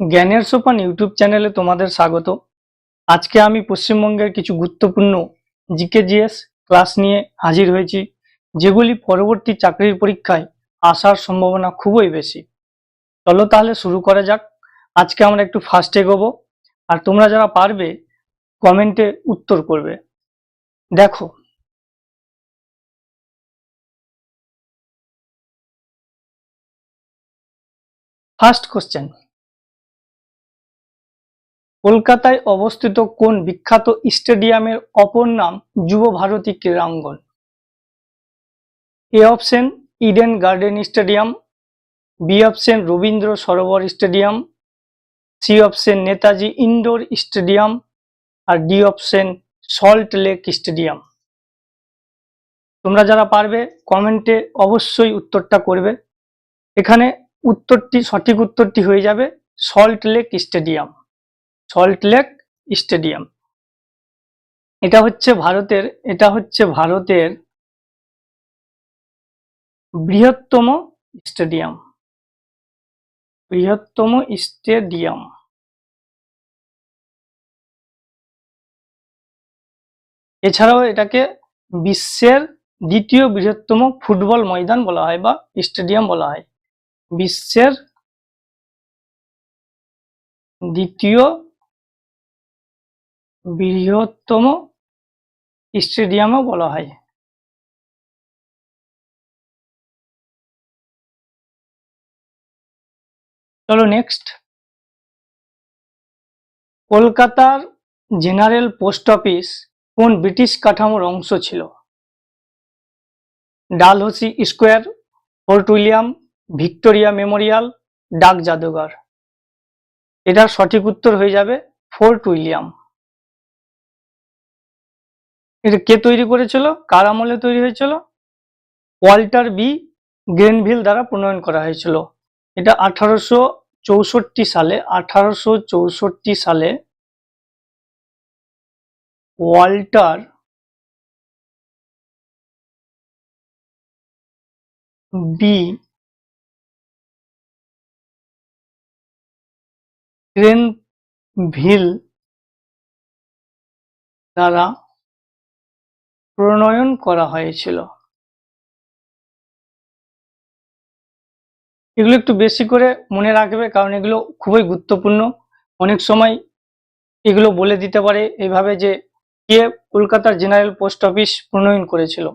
জ্ঞানের সোপান ইউটিউব চ্যানেলে তোমাদের স্বাগত। আজকে আমি পশ্চিমবঙ্গের কিছু গুরুত্বপূর্ণ জিকেজিএস ক্লাস নিয়ে হাজির হয়েছি, যেগুলি পরবর্তী চাকরির পরীক্ষায় আসার সম্ভাবনা খুবই বেশি। চলো তাহলে শুরু করা যাক। আজকে আমরা একটু ফার্স্ট এগোবো, আর তোমরা যারা পারবে কমেন্টে উত্তর করবে। দেখো। ফার্স্ট কোশ্চেন কলকাতায় অবস্থিত কোন বিখ্যাত স্টেডিয়ামের অপর নাম Yuva Bharati Krirangan? A option Eden Garden stadium, B option Rabindra Sarobar stadium, C option Netaji indoor stadium R D option Salt Lake stadium. তোমরা যারা পারবে কমেন্টে অবশ্যই উত্তরটা করবে। এখানে উত্তরটি, সঠিক উত্তরটি হয়ে যাবে Salt Lake stadium. Salt Lake stadium. এটা হচ্ছে ভারতের, এটা হচ্ছে ভারতের বৃহত্তম স্টেডিয়াম। বৃহত্তম স্টেডিয়াম। এছাড়াও এটাকে বিশ্বের দ্বিতীয় বৃহত্তম ফুটবল ময়দান বলা হয় বা স্টেডিয়াম বলা হয়। বিশ্বের দ্বিতীয় বৃহত্তম স্টেডিয়ামও বলা হয়। চলো নেক্সট কলকাতার জেনারেল পোস্ট অফিস কোন ব্রিটিশ কাঠামোর অংশ ছিল? Dalhousie square, Fort William, Victoria Memorial, ডাক জাদুঘর। এটার সঠিক উত্তর হয়ে যাবে ফোর্ট উইলিয়াম। এটা কে তৈরি করেছিল? কার আমলে তৈরি হয়েছিল? ওয়াল্টার বি গ্রেনভিল দ্বারা প্রণয়ন করা হয়েছিল। এটা আঠারোশো চৌষট্টি সালে, আঠারোশো চৌষট্টি সালে ওয়াল্টার বি গ্রেনভিল দ্বারা প্রণয়ন করা হয়েছিল। এগুলো একটু বেশি করে মনে রাখবে কারণ এগুলো খুবই গুরুত্বপূর্ণ। অনেক সময় এগুলো বলে দিতে পারে এইভাবে যে কে কলকাতার জেনারেল পোস্ট অফিস প্রণয়ন করেছিল।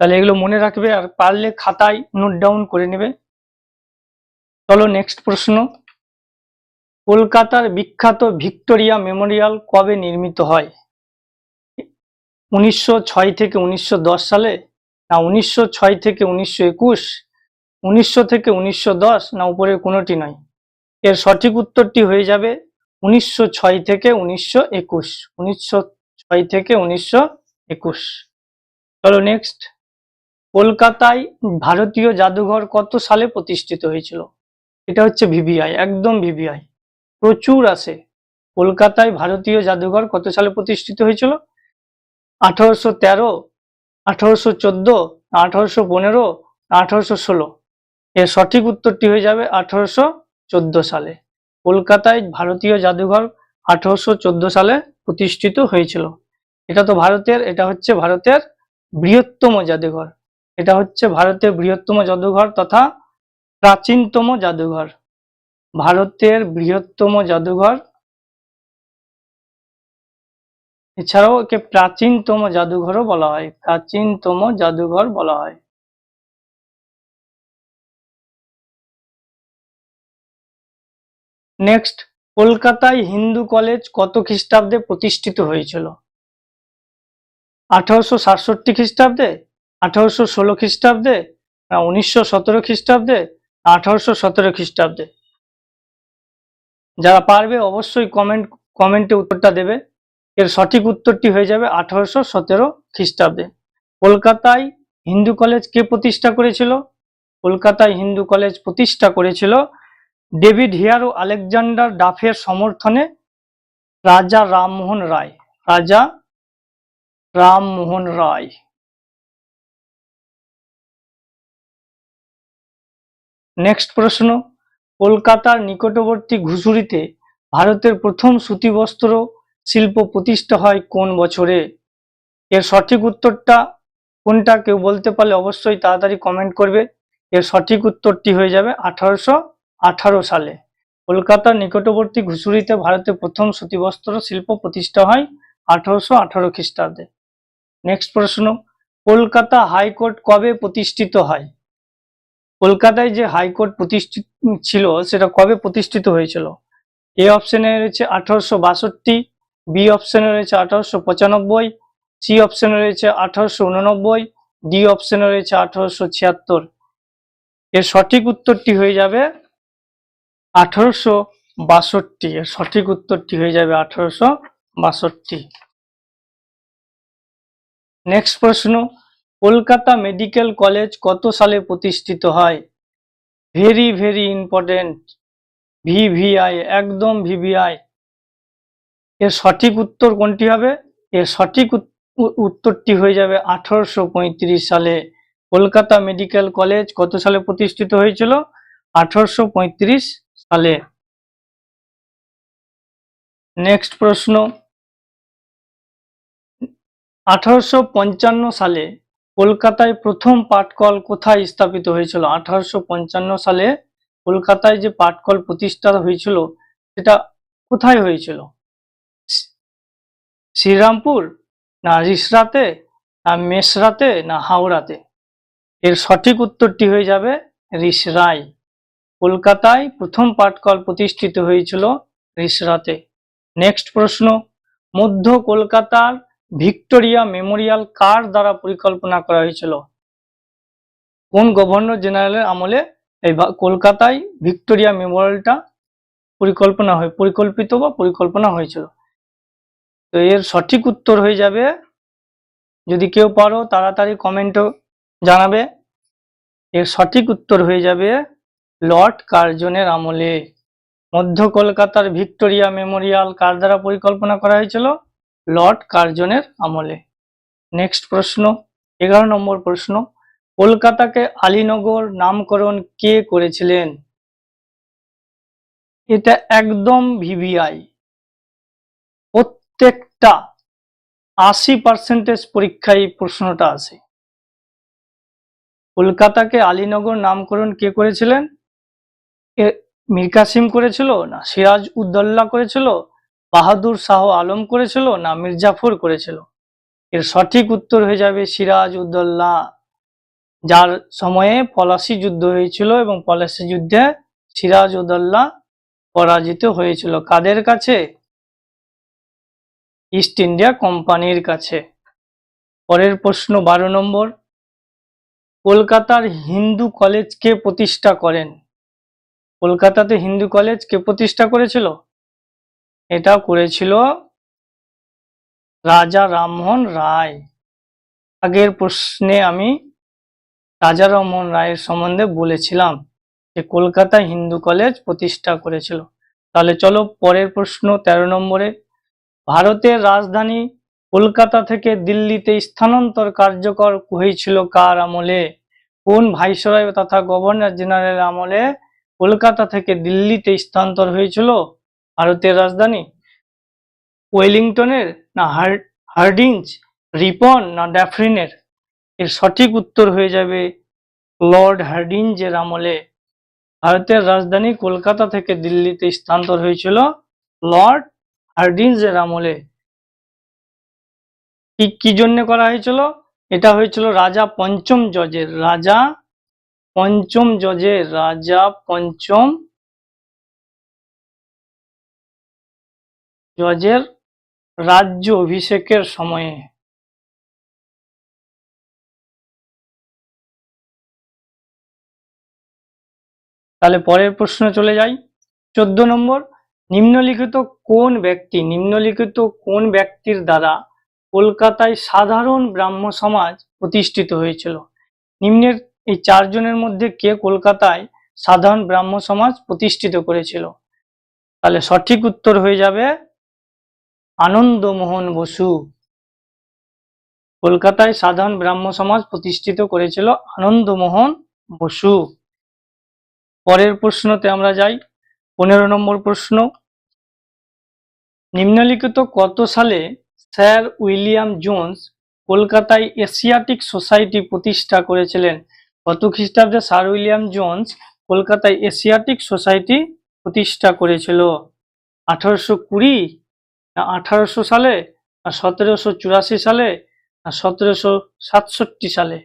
তাহলে এগুলো মনে রাখবে আর পারলে খাতায় নোট ডাউন করে নেবে। চলো নেক্সট প্রশ্ন। কলকাতার বিখ্যাত ভিক্টোরিয়া মেমোরিয়াল কবে নির্মিত হয়? উনিশশো ছয় থেকে উনিশশো দশ সালে, না উনিশশো ছয় থেকে উনিশশো একুশ, উনিশশো থেকে উনিশশো দশ, না উপরের কোনোটি নয়। এর সঠিক উত্তরটি হয়ে যাবে উনিশশো ছয় থেকে উনিশশো একুশ, উনিশশো থেকে উনিশশো একুশ। চলো নেক্সট কলকাতায় ভারতীয় জাদুঘর কত সালে প্রতিষ্ঠিত হয়েছিল? এটা হচ্ছে ভিভিআই, একদম ভিভিআই। প্রচুর আসে কলকাতায় ভারতীয় জাদুঘর কত সালে প্রতিষ্ঠিত হয়েছিল? আঠারোশো তেরো, আঠারোশো চোদ্দ, আঠারোশো পনেরো, আঠারোশো ষোলো। এর সঠিক উত্তরটি হয়ে যাবে আঠারোশো চোদ্দ সালে। কলকাতায় ভারতীয় জাদুঘর আঠারোশো চোদ্দ সালে প্রতিষ্ঠিত হয়েছিল। এটা তো ভারতের, এটা হচ্ছে ভারতের বৃহত্তম জাদুঘর। এটা হচ্ছে ভারতের বৃহত্তম জাদুঘর তথা প্রাচীনতম জাদুঘর। ভারতের বৃহত্তম জাদুঘর এছাড়াও একে প্রাচীনতম জাদুঘরও বলা হয়। প্রাচীনতম জাদুঘর বলা হয়। নেক্সট, কলকাতায় হিন্দু কলেজ কত খ্রিস্টাব্দে প্রতিষ্ঠিত হয়েছিল? আঠারোশো সাতষট্টি খ্রিস্টাব্দে, আঠারোশো ষোলো খ্রিস্টাব্দে, না উনিশশো সতেরো খ্রিস্টাব্দে আঠারোশো সতেরো খ্রিস্টাব্দে? যারা পারবে অবশ্যই কমেন্ট কমেন্টে উত্তরটা দেবে। এর সঠিক উত্তরটি হয়ে যাবে আঠারোশো সতেরো খ্রিস্টাব্দে। কলকাতায় হিন্দু কলেজ কে প্রতিষ্ঠা করেছিল? কলকাতায় হিন্দু কলেজ প্রতিষ্ঠা করেছিল ডেভিড হিয়ার ও আলেকজান্ডার ডাফের সমর্থনে রাজা রামমোহন রায়। রাজা রামমোহন রায়। নেক্সট প্রশ্ন। কলকাতার নিকটবর্তী ঘুষুরিতে ভারতের প্রথম সুতি বস্ত্র শিল্প প্রতিষ্ঠা হয় কোন বছরে? এর সঠিক উত্তরটা কোনটা কেউ বলতে পারলে অবশ্যই তাড়াতাড়ি কমেন্ট করবে। এর সঠিক উত্তরটি হয়ে যাবে আঠারোশো আঠারো সালে। কলকাতার নিকটবর্তী ঘুষুরিতে ভারতের প্রথম সুতিবস্ত্র শিল্প প্রতিষ্ঠা হয় আঠারোশো আঠারো খ্রিস্টাব্দে। নেক্সট প্রশ্ন, কলকাতা হাইকোর্ট কবে প্রতিষ্ঠিত হয়? কলকাতায় যে হাইকোর্ট প্রতিষ্ঠিত ছিল, সেটা কবে প্রতিষ্ঠিত হয়েছিল? এ অপশনে রয়েছে আঠারোশো বাষট্টি বি অপশনে রয়েছে আঠারোশো পঁচানব্বই সি অপশনে রয়েছে আঠারোশো উননব্বই ডি অপশনে রয়েছে আঠারোশো ছিয়াত্তর। এর সঠিক উত্তরটি হয়ে যাবে আঠারোশো বাষট্টি। এর সঠিক উত্তরটি হয়ে যাবে আঠারোশো বাষট্টি। নেক্সট প্রশ্ন, কলকাতা মেডিকেল কলেজ কত সালে প্রতিষ্ঠিত হয়? ভেরি ভেরি ইম্পর্টেন্ট ভিভিআই একদম ভিভিআই এর সঠিক উত্তর কোনটি হবে? এর সঠিক উত্তরটি হয়ে যাবে আঠারোশো পঁয়ত্রিশ সালে। কলকাতা মেডিকেল কলেজ কত সালে প্রতিষ্ঠিত হয়েছিল? আঠারোশো পঁয়ত্রিশ সালে। নেক্সট প্রশ্ন। আঠারোশো পঞ্চান্ন সালে কলকাতায় প্রথম পাটকল কোথায় স্থাপিত হয়েছিল? আঠারোশো পঞ্চান্ন সালে কলকাতায় যে পাটকল প্রতিষ্ঠা হয়েছিল, সেটা কোথায় হয়েছিল? শ্রীরামপুর, না রিসরাতে, না মেসরাতে, না হাওড়াতে। এর সঠিক উত্তরটি হয়ে যাবে রিসরাই। কলকাতায় প্রথম পাটকল প্রতিষ্ঠিত হয়েছিল রিসরাতে। নেক্সট প্রশ্ন, মধ্য কলকাতার ভিক্টোরিয়া মেমোরিয়াল কার দ্বারা পরিকল্পনা করা হয়েছিল? কোন গভর্নর জেনারেলের আমলে এই কলকাতায় ভিক্টোরিয়া মেমোরিয়ালটা পরিকল্পনা হয়, পরিকল্পিত বা পরিকল্পনা হয়েছিল? তো এর সঠিক উত্তর হয়ে যাবে। যদি কেউ পারো, তাড়াতাড়ি কমেন্টও জানাবে। এর সঠিক উত্তর হয়ে যাবে লর্ড কার্জনের আমলে। মধ্য কলকাতার ভিক্টোরিয়া মেমোরিয়াল কার দ্বারা পরিকল্পনা করা হয়েছিল? লর্ড কার্জনের আমলে। নেক্সট প্রশ্ন, এগারো নম্বর প্রশ্ন, কলকাতাকে আলীনগর নামকরণ কে করেছিলেন? এটা একদম ভিভিআই। প্রত্যেকটা আশি পার্সেন্টেজ পরীক্ষায় এই প্রশ্নটা আসে কলকাতাকে আলীনগর নামকরণ কে করেছিলেন? মীর কাসিম করেছিল না সিরাজ উদ্দৌলা করেছিল? বাহাদুর শাহ আলম করেছিল না মির্জাফর করেছিল? এর সঠিক উত্তর হয়ে যাবে সিরাজ উদ্দৌলা, যার সময়ে পলাশি যুদ্ধ হয়েছিল এবং পলাশি যুদ্ধে সিরাজ উদ্দৌলা পরাজিত হয়েছিল। কাদের কাছে? ইস্ট ইন্ডিয়া কোম্পানির কাছে। পরের প্রশ্ন, বারো নম্বর। কলকাতার হিন্দু কলেজ কে প্রতিষ্ঠা করেন? কলকাতাতে হিন্দু কলেজ কে প্রতিষ্ঠা করেছিল? এটা করেছিল রাজা রামমোহন রায়। আগের প্রশ্নে আমি রাজা রামমোহন রায়ের সম্বন্ধে বলেছিলাম যে কলকাতায় হিন্দু কলেজ প্রতিষ্ঠা করেছিল। তাহলে চলো পরের প্রশ্ন, তেরো নম্বরে। ভারতের রাজধানী কলকাতা থেকে দিল্লিতে স্থানান্তর কার্যকর হয়েছিল কার আমলে? কোন ভাইসরয় তথা গভর্নর জেনারেল আমলে কলকাতা থেকে দিল্লিতে স্থানান্তর হয়েছিল? ভারতের রাজধানী? ওয়েলিংটনের না হার- হার্ডিঞ্জ, রিপন না ড্যাফরিনের? এর সঠিক উত্তর হয়ে যাবে লর্ড হার্ডিঞ্জের আমলে। ভারতের রাজধানী কলকাতা থেকে দিল্লিতে স্থানান্তর হয়েছিল লর্ড হার্ডিঞ্জের আমলে। কি কি জন্য করা হয়েছিল? এটা হয়েছিল রাজা পঞ্চম জজের, রাজা পঞ্চম জজের, রাজা পঞ্চম জজের রাজ্য অভিষেকের সময়ে। তাহলে পরের প্রশ্ন চলে যাই। চোদ্দ নম্বর নিম্নলিখিত কোন ব্যক্তি, নিম্নলিখিত কোন ব্যক্তির দ্বারা কলকাতায় সাধারণ ব্রাহ্ম সমাজ প্রতিষ্ঠিত হয়েছিল? নিম্নের এই চারজনের মধ্যে কে কলকাতায় সাধারণ ব্রাহ্ম সমাজ প্রতিষ্ঠিত করেছিল? তাহলে সঠিক উত্তর হয়ে যাবে আনন্দমোহন বসু। কলকাতায় সাধারণ ব্রাহ্ম সমাজ প্রতিষ্ঠিত করেছিল আনন্দমোহন বসু। পরের প্রশ্নতে আমরা যাই। পনেরো নম্বর প্রশ্ন। নিম্নলিখিত কত সালে স্যার উইলিয়াম জোন্স কলকাতায় এশিয়াটিক সোসাইটি প্রতিষ্ঠা করেছিলেন? কত খ্রিস্টাব্দে স্যার উইলিয়াম জোন্স কলকাতায় এশিয়াটিক সোসাইটি প্রতিষ্ঠা করেছিল? আঠারোশো কুড়ি না আঠারোশো সালে না সতেরোশো চুরাশি সালে না সতেরোশো সাতষট্টি সালে?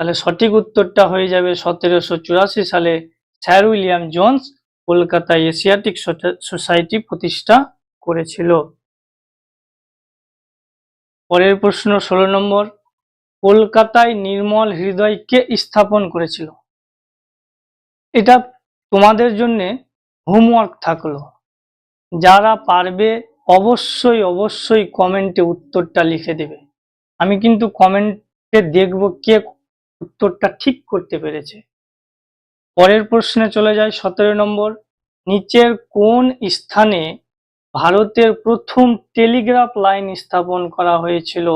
তাহলে সঠিক উত্তরটা হয়ে যাবে সতেরোশো চুরাশি সালে। স্যার উইলিয়াম জোন্স কলকাতায় এশিয়াটিক সোসাইটি প্রতিষ্ঠা করেছিল। পরের প্রশ্ন, ষোলো নম্বর, কলকাতায় নির্মল হৃদয় কে স্থাপন করেছিল। এটা তোমাদের জন্য হোমওয়ার্ক থাকল। যারা পারবে অবশ্যই অবশ্যই কমেন্টে উত্তরটা লিখে দেবে। আমি কিন্তু কমেন্টে দেখব কে উত্তরটা ঠিক করতে পেরেছে। পরের প্রশ্নে চলে যায় সতেরো নম্বর। নিচের কোন স্থানে ভারতের প্রথম টেলিগ্রাফ লাইন স্থাপন করা হয়েছিল?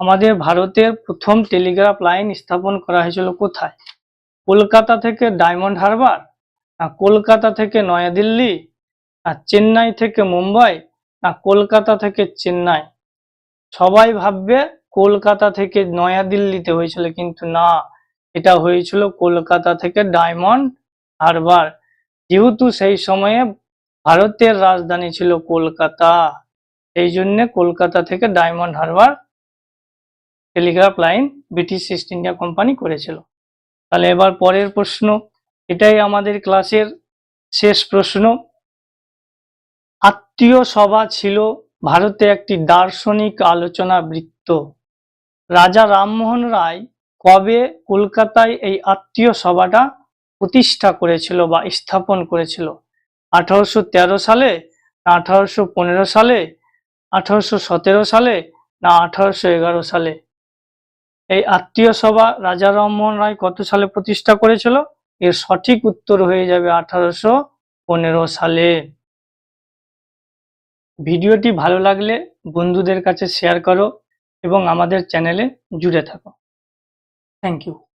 আমাদের ভারতের প্রথম টেলিগ্রাফ লাইন স্থাপন করা হয়েছিল কোথায়? কলকাতা থেকে ডায়মন্ড হারবার, না কলকাতা থেকে নয়াদিল্লি, না চেন্নাই থেকে মুম্বাই, না কলকাতা থেকে চেন্নাই? সবাই ভাববে কলকাতা থেকে নয়াদিল্লিতে হয়েছিল, কিন্তু না। এটা হয়েছিল কলকাতা থেকে ডায়মন্ড হারবার। যেহেতু সেই সময়ে ভারতের রাজধানী ছিল কলকাতা এই জন্য কলকাতা থেকে Diamond Harbour telegraph line British East India company করেছিল। তাহলে এবার পরের প্রশ্ন, এটাই আমাদের ক্লাসের শেষ প্রশ্ন। আত্মীয় সভা ছিল ভারতে একটি দার্শনিক আলোচনা বৃত্ত। রাজা রামমোহন রায় কবে কলকাতায় এই আত্মীয় সভাটা প্রতিষ্ঠা করেছিল বা স্থাপন করেছিল? আঠারোশো তেরো সালে না আঠারোশো পনেরো সালে, আঠারোশো সতেরো সালে না আঠারোশো এগারো সালে? এই আত্মীয় সভা রাজা রামমোহন রায় কত সালে প্রতিষ্ঠা করেছিল? এর সঠিক উত্তর হয়ে যাবে আঠারোশো পনেরো সালে। ভিডিওটি ভালো লাগলে বন্ধুদের কাছে শেয়ার করো এবং আমাদের চ্যানেলে জুড়ে থাকো। thank you.